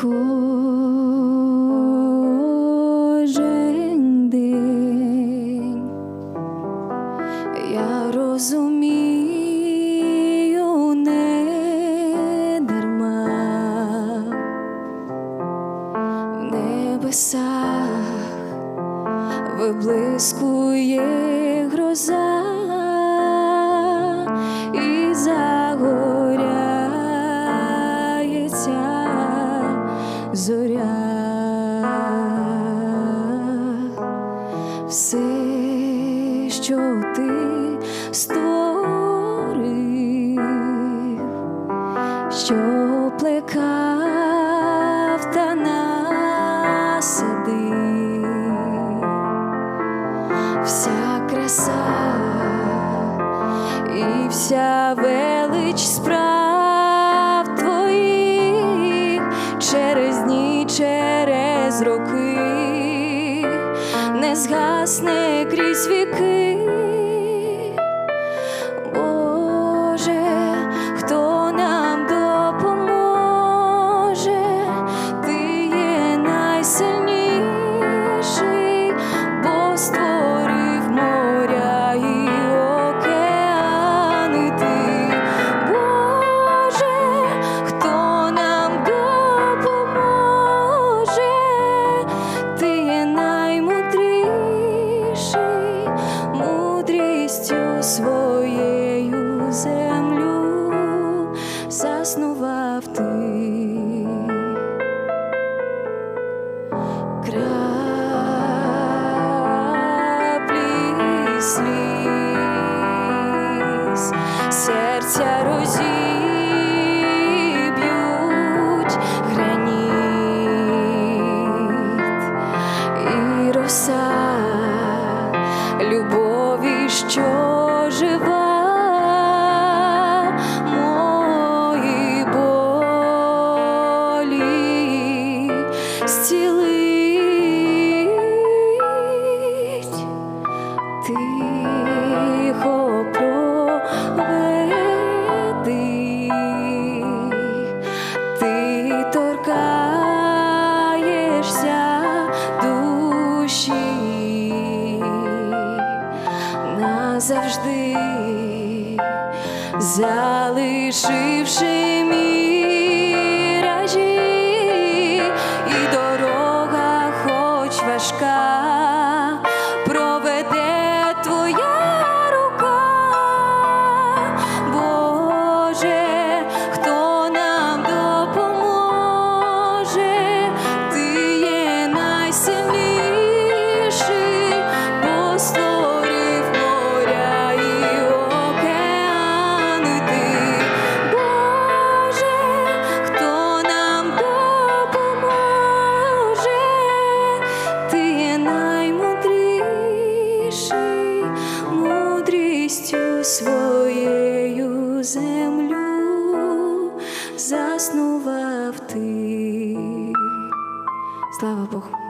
кожен день. Я розумію не дарма в небесах виблискує гроза що ти створив, що плекав та насадив, вся краса і вся велич справ твоїх через дні, через роки не згасне крізь віки. Заснував ти. Краплі сліз, серця розіб'ють зцілить. Тихо проведи, ти торкаєшся душі назавжди, залишивши міражі, своєю землю заснував ти. Слава Богу.